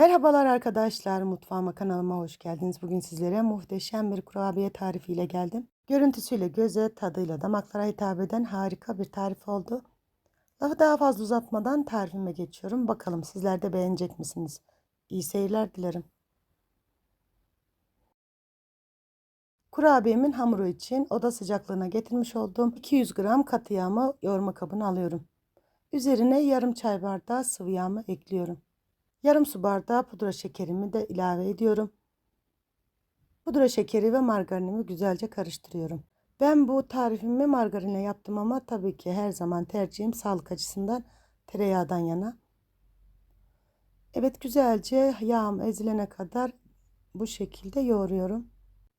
Merhabalar arkadaşlar, mutfağıma kanalıma hoş geldiniz. Bugün sizlere muhteşem bir kurabiye tarifiyle geldim. Görüntüsüyle göze, tadıyla damaklara hitap eden harika bir tarif oldu. Lafı daha fazla uzatmadan tarifime geçiyorum. Bakalım sizler de beğenecek misiniz? İyi seyirler dilerim. Kurabiyemin hamuru için oda sıcaklığına getirmiş olduğum 200 gram katı yağımı yoğurma kabına alıyorum. Üzerine yarım çay bardağı sıvı yağımı ekliyorum. Yarım su bardağı pudra şekerimi de ilave ediyorum. Pudra şekeri ve margarinimi güzelce karıştırıyorum. Ben bu tarifimi margarinle yaptım ama tabii ki her zaman tercihim sağlık açısından tereyağdan yana. Evet güzelce yağım ezilene kadar bu şekilde yoğuruyorum.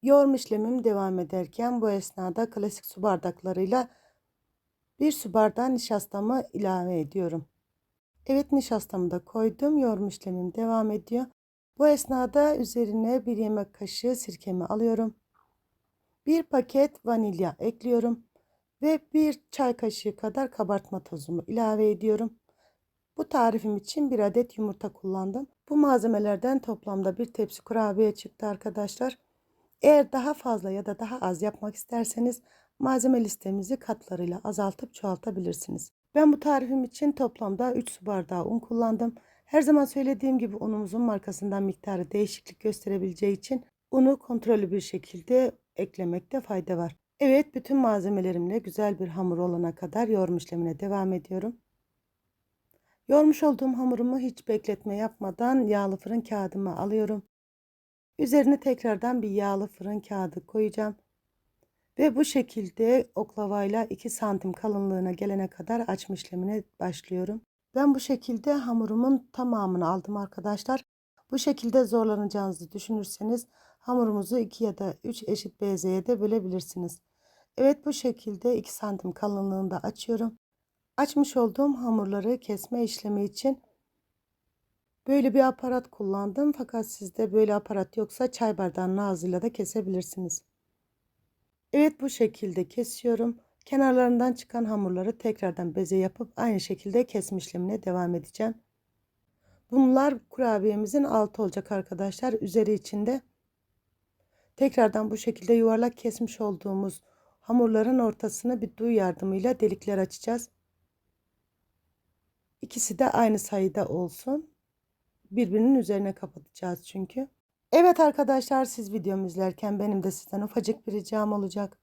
Yoğurma işlemim devam ederken bu esnada klasik su bardaklarıyla bir su bardağı nişastamı ilave ediyorum. Evet nişastamı da koydum. Yoğurma işlemim devam ediyor. Bu esnada üzerine bir yemek kaşığı sirkemi alıyorum. Bir paket vanilya ekliyorum. Ve bir çay kaşığı kadar kabartma tozumu ilave ediyorum. Bu tarifim için bir adet yumurta kullandım. Bu malzemelerden toplamda bir tepsi kurabiye çıktı arkadaşlar. Eğer daha fazla ya da daha az yapmak isterseniz malzeme listemizi katlarıyla azaltıp çoğaltabilirsiniz. Ben bu tarifim için toplamda 3 su bardağı un kullandım. Her zaman söylediğim gibi unumuzun markasından miktarı değişiklik gösterebileceği için unu kontrollü bir şekilde eklemekte fayda var. Evet bütün malzemelerimle güzel bir hamur olana kadar yoğurma işlemine devam ediyorum. Yoğurmuş olduğum hamurumu hiç bekletme yapmadan yağlı fırın kağıdıma alıyorum. Üzerine tekrardan bir yağlı fırın kağıdı koyacağım. Ve bu şekilde oklavayla 2 santim kalınlığına gelene kadar açma işlemine başlıyorum. Ben bu şekilde hamurumun tamamını aldım arkadaşlar. Bu şekilde zorlanacağınızı düşünürseniz hamurumuzu 2 ya da 3 eşit bezeye de bölebilirsiniz. Evet bu şekilde 2 santim kalınlığında açıyorum. Açmış olduğum hamurları kesme işlemi için böyle bir aparat kullandım. Fakat sizde böyle aparat yoksa çay bardağının ağzıyla da kesebilirsiniz. Evet bu şekilde kesiyorum. Kenarlarından çıkan hamurları tekrardan beze yapıp aynı şekilde kesme işlemine devam edeceğim. Bunlar kurabiyemizin altı olacak arkadaşlar. Üzeri içinde tekrardan bu şekilde yuvarlak kesmiş olduğumuz hamurların ortasını bir duy yardımıyla delikler açacağız. İkisi de aynı sayıda olsun. Birbirinin üzerine kapatacağız çünkü. Evet arkadaşlar siz videomu izlerken benim de sizden ufacık bir ricam olacak.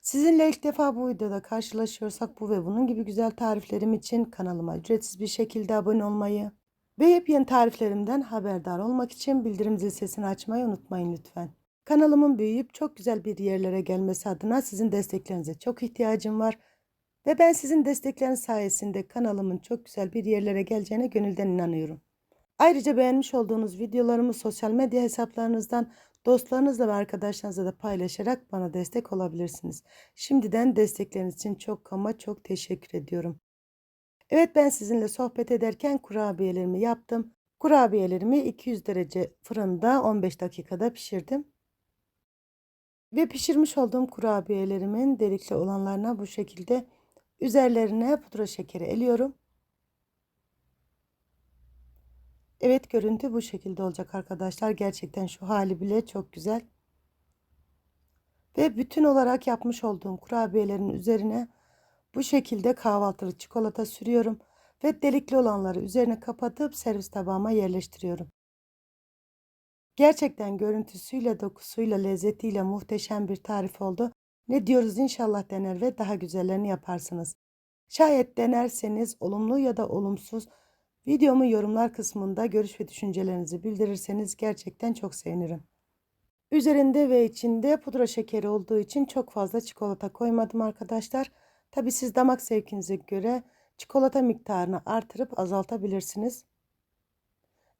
Sizinle ilk defa bu videoda karşılaşıyorsak bu ve bunun gibi güzel tariflerim için kanalıma ücretsiz bir şekilde abone olmayı ve yepyeni tariflerimden haberdar olmak için bildirim zil sesini açmayı unutmayın lütfen. Kanalımın büyüyüp çok güzel bir yerlere gelmesi adına sizin desteklerinize çok ihtiyacım var. Ve ben sizin destekleriniz sayesinde kanalımın çok güzel bir yerlere geleceğine gönülden inanıyorum. Ayrıca beğenmiş olduğunuz videolarımı sosyal medya hesaplarınızdan dostlarınızla ve arkadaşlarınızla da paylaşarak bana destek olabilirsiniz. Şimdiden destekleriniz için çok ama çok teşekkür ediyorum. Evet ben sizinle sohbet ederken kurabiyelerimi yaptım. Kurabiyelerimi 200 derece fırında 15 dakikada pişirdim. Ve pişirmiş olduğum kurabiyelerimin delikli olanlarına bu şekilde üzerlerine pudra şekeri eliyorum. Evet görüntü bu şekilde olacak arkadaşlar. Gerçekten şu hali bile çok güzel. Ve bütün olarak yapmış olduğum kurabiyelerin üzerine bu şekilde kahvaltılık çikolata sürüyorum. Ve delikli olanları üzerine kapatıp servis tabağıma yerleştiriyorum. Gerçekten görüntüsüyle, dokusuyla, lezzetiyle muhteşem bir tarif oldu. Ne diyoruz inşallah dener ve daha güzellerini yaparsınız. Şayet denerseniz olumlu ya da olumsuz Videomu yorumlar kısmında görüş ve düşüncelerinizi bildirirseniz gerçekten çok sevinirim. Üzerinde ve içinde pudra şekeri olduğu için çok fazla çikolata koymadım arkadaşlar. Tabi siz damak zevkinize göre çikolata miktarını artırıp azaltabilirsiniz.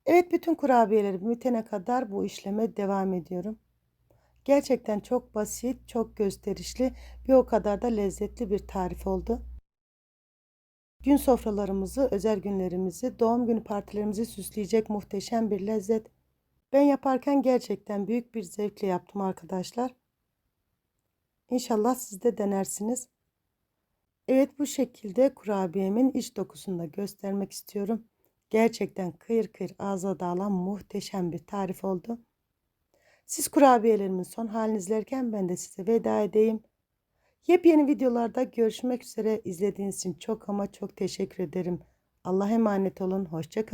Evet bütün kurabiyelerim bitene kadar bu işleme devam ediyorum. Gerçekten çok basit, çok gösterişli bir o kadar da lezzetli bir tarif oldu. Gün sofralarımızı, özel günlerimizi, doğum günü partilerimizi süsleyecek muhteşem bir lezzet. Ben yaparken gerçekten büyük bir zevkle yaptım arkadaşlar. İnşallah siz de denersiniz. Evet bu şekilde kurabiyemin iç dokusunu da göstermek istiyorum. Gerçekten kıyır kıyır ağza dağılan muhteşem bir tarif oldu. Siz kurabiyelerimin son halini izlerken ben de size veda edeyim. Yepyeni videolarda görüşmek üzere. İzlediğiniz için çok ama çok teşekkür ederim. Allah'a emanet olun. Hoşçakalın.